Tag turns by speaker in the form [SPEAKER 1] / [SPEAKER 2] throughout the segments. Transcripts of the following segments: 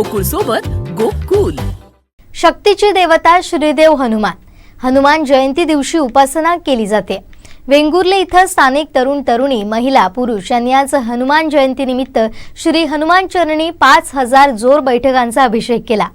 [SPEAKER 1] गोकुळ सोबत गोकुल.
[SPEAKER 2] शक्तीची देवता श्रीदेव हनुमान. हनुमान जयंती दिवशी उपासना केली जाते. वेंगुर्ले इथं स्थानिक तरुण तरुणी महिला पुरुष यांनी आज हनुमान जयंतीनिमित्त श्री हनुमान चरणी पाच हजार जोर बैठकांचा अभिषेक केला.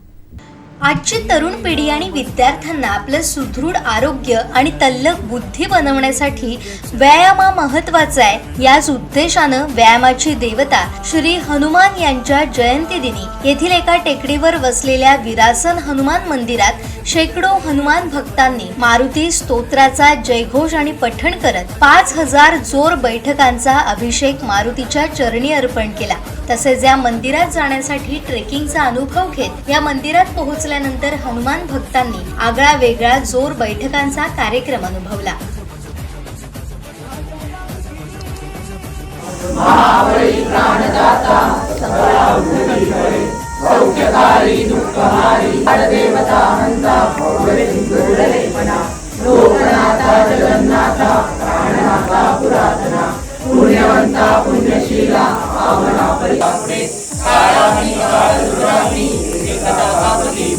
[SPEAKER 2] आजची तरुण पिढी आणि विद्यार्थ्यांना आपलं सुदृढ आरोग्य आणि तल्लक बुद्धी बनवण्यासाठी व्यायाम हा महत्त्वाचा आहे. याच उद्देशानं व्यायामाची देवता श्री हनुमान यांच्या जयंती दिनी येथील एका टेकडीवर वसलेल्या विरासन हनुमान मंदिरात शेकडो हनुमान भक्तांनी मारुती स्तोत्राचा जयघोष आणि पठण करत पाच हजार जोर बैठकांचा अभिषेक मारुतीच्या चरणी अर्पण केला. तसेच या मंदिरात जाण्यासाठी ट्रेकिंगचा अनुभव घेत या मंदिरात पोहोच पोहोचल्यानंतर हनुमान भक्तांनी आगळा वेगळा जोर बैठकांचा कार्यक्रम अनुभवला.
[SPEAKER 3] पुण्यशीला आवना परिपापणे काळामी काळ दुरामी एकदा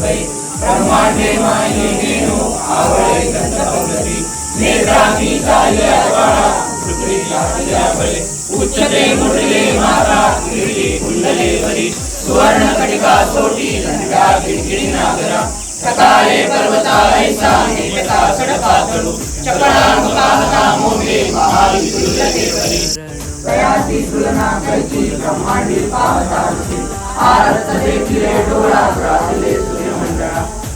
[SPEAKER 3] ब्रह्मांडे माये गेलो आवळे गंध पंगती नेत्रांनी झाले काळा पृथ्वी लागल्या बळे उच्चते मुडले माता गिरली कुंडले वरी सुवर्ण कटिका सोटी घंटा गिडगिडी नागरा सकाळे पर्वता ऐसा एकता सडपा कडू चकळांका हता मोगे महाविपुलके वरी प्रयासी तुलना कैची ब्रह्मांडी पावताची आरत देखिले डोळा ग्रासले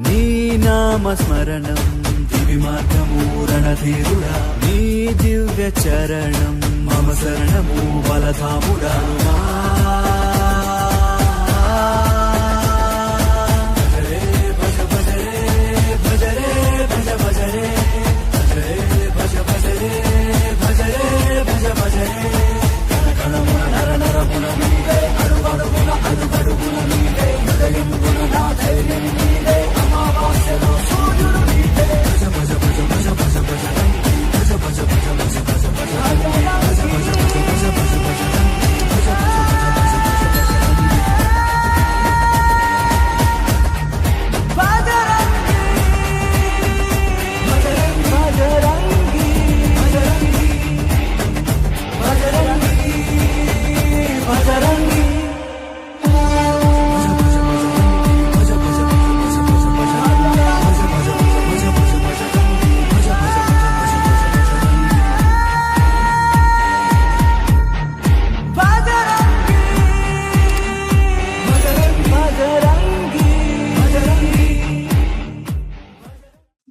[SPEAKER 3] నీ నామస్మరణం దివి
[SPEAKER 4] మార్గమూరణధీరుడా నీ దివ్య చరణం మమ శరణము బలధాముడా.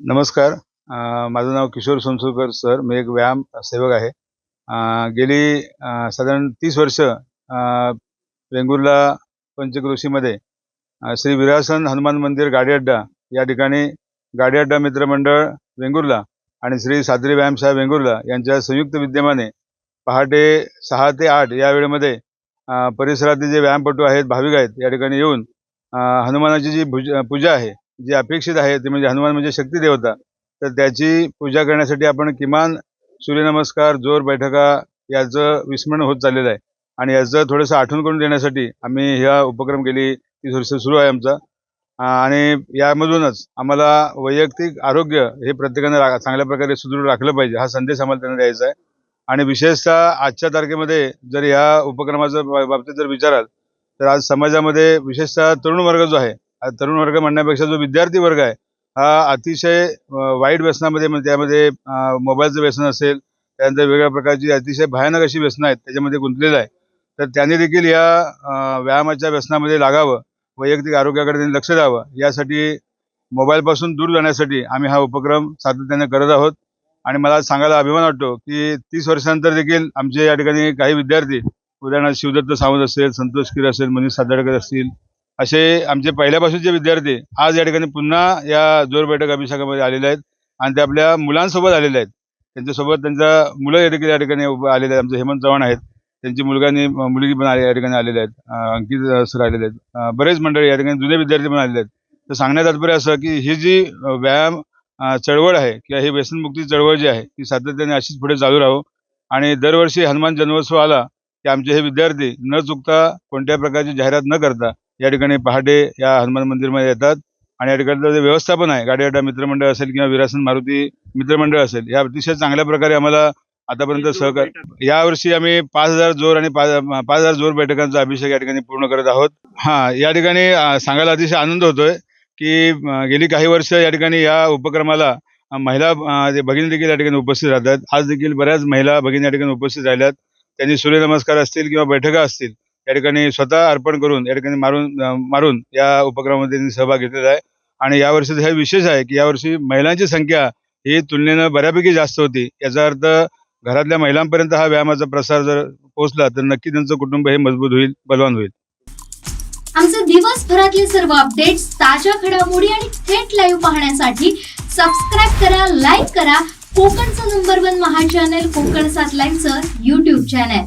[SPEAKER 4] नमस्कार. माझं नाव किशोर सोनसुरकर सर. मी एक व्यायाम सेवक आहे. गेली साधारण तीस वर्ष वेंगुर्ला पंचक्रोशीमध्ये श्री विरासन हनुमान मंदिर गाडीअड्डा या ठिकाणी गाडीअड्डा मित्रमंडळ वेंगुर्ला आणि श्री सादरी व्यायामशाळा वेंगुर्ला यांच्या संयुक्त विद्यमाने पहाटे सहा ते आठ या वेळेमध्ये परिसरातील जे व्यायामपटू आहेत भाविक आहेत या ठिकाणी येऊन हनुमानाची जी भुज पूजा आहे जी अपेक्षित आहे ती म्हणजे हनुमान म्हणजे शक्ती देवता तर त्याची पूजा करण्यासाठी आपण किमान सूर्यनमस्कार जोर बैठका याचं विस्मरण होत चाललेलं आहे. आणि याचं थोडंसं आठवण करून देण्यासाठी आम्ही ह्या उपक्रम केली ती थोडीसं सुरू आहे आमचा. आणि यामधूनच आम्हाला वैयक्तिक आरोग्य हे प्रत्येकानं रा- चांगल्या प्रकारे सुदृढ राखलं पाहिजे हा संदेश आम्हाला त्यांना द्यायचा आहे. आणि विशेषतः आजच्या तारखेमध्ये जर या उपक्रमाच्या बाबतीत जर विचाराल तर आज समाजामध्ये विशेषतः तरुण वर्ग जो आहे तरुण वर्ग म्हणण्यापेक्षा जो विद्यार्थी वर्ग आहे हा अतिशय वाईट व्यसनामध्ये म्हणजे त्यामध्ये मोबाईलचं व्यसन असेल त्यानंतर वेगळ्या प्रकारची अतिशय भयानक अशी व्यसनं आहेत त्याच्यामध्ये गुंतलेलं आहे. तर त्यांनी देखील या व्यायामाच्या व्यसनामध्ये लागावं वैयक्तिक आरोग्याकडे त्यांनी लक्ष द्यावं यासाठी मोबाईलपासून दूर जाण्यासाठी आम्ही हा उपक्रम सातत्याने करत आहोत. आणि मला सांगायला अभिमान वाटतो की तीस वर्षानंतर देखील आमचे या ठिकाणी काही विद्यार्थी उदाहरणार्थ शिवदत्त सावंत असेल संतोष किर असेल मनीष सादडकर असतील असे आमचे पहिल्यापासूनचे विद्यार्थी आज या ठिकाणी पुन्हा या जोर बैठक अभिषेकामध्ये आलेले आहेत आणि ते आपल्या मुलांसोबत आलेले आहेत. त्यांच्यासोबत त्यांचा मुलं या ठिकाणी या ठिकाणी आलेले आहेत. आमचे हेमंत चव्हाण आहेत. त्यांची मुलगा मुलगी पण आले- या ठिकाणी आलेले आहेत. अंकित सर आलेले आहेत. बरेच मंडळी या ठिकाणी जुने विद्यार्थी पण आलेले आहेत. तर सांगण्यात तात्पर्य असं की ही जी व्यायाम चळवळ आहे किंवा ही व्यसनमुक्ती चळवळ जी आहे ती सातत्याने अशीच पुढे चालू राहो. आणि दरवर्षी हनुमान जन्मोत्सव आला की आमचे हे विद्यार्थी न चुकता कोणत्या प्रकारची जाहिरात न करता या ठिकाणी पहाटे या हनुमान मंदिरमध्ये येतात. आणि या ठिकाणचं जे व्यवस्थापन आहे गाडी अड्डा मित्रमंडळ असेल किंवा विरासन मारुती मित्रमंडळ असेल या अतिशय चांगल्या प्रकारे आम्हाला आतापर्यंत सहकार यावर्षी आम्ही पाच हजार जोर आणि पाच पाच हजार जोर बैठकांचा अभिषेक या ठिकाणी पूर्ण करत आहोत. हा या ठिकाणी सांगायला अतिशय आनंद होतोय की गेली काही वर्ष या ठिकाणी या उपक्रमाला महिला भगिनी देखील या ठिकाणी उपस्थित राहतात. आज देखील बऱ्याच महिला भगिनी या ठिकाणी उपस्थित राहिल्यात. त्यांनी सूर्यनमस्कार असतील किंवा बैठका असतील. या ठिकाणी स्वतः अर्पण करून या ठिकाणी मारून मारून या उपक्रमामध्ये त्यांनी सहभाग घेतलेला आहे. आणि यावर्षी हे विशेष आहे की यावर्षी महिलांची संख्या ही तुलनेनं बऱ्यापैकी जास्त होती. याचा अर्थ घरातल्या महिलांपर्यंत हा व्यायामाचा प्रसार जर पोहोचला तर नक्की त्यांचं कुटुंब हे मजबूत होईल बलवान होईल.
[SPEAKER 5] आमचे दिवसभरातले सर्व अपडेट्स ताज्या घडामोडी आणि थेट लाईव्ह पाहण्यासाठी सबस्क्राईब करा लाईक करा. कोकणचं नंबर वन महा चॅनल कोकण सात लाईव्हचं युट्यूब चॅनल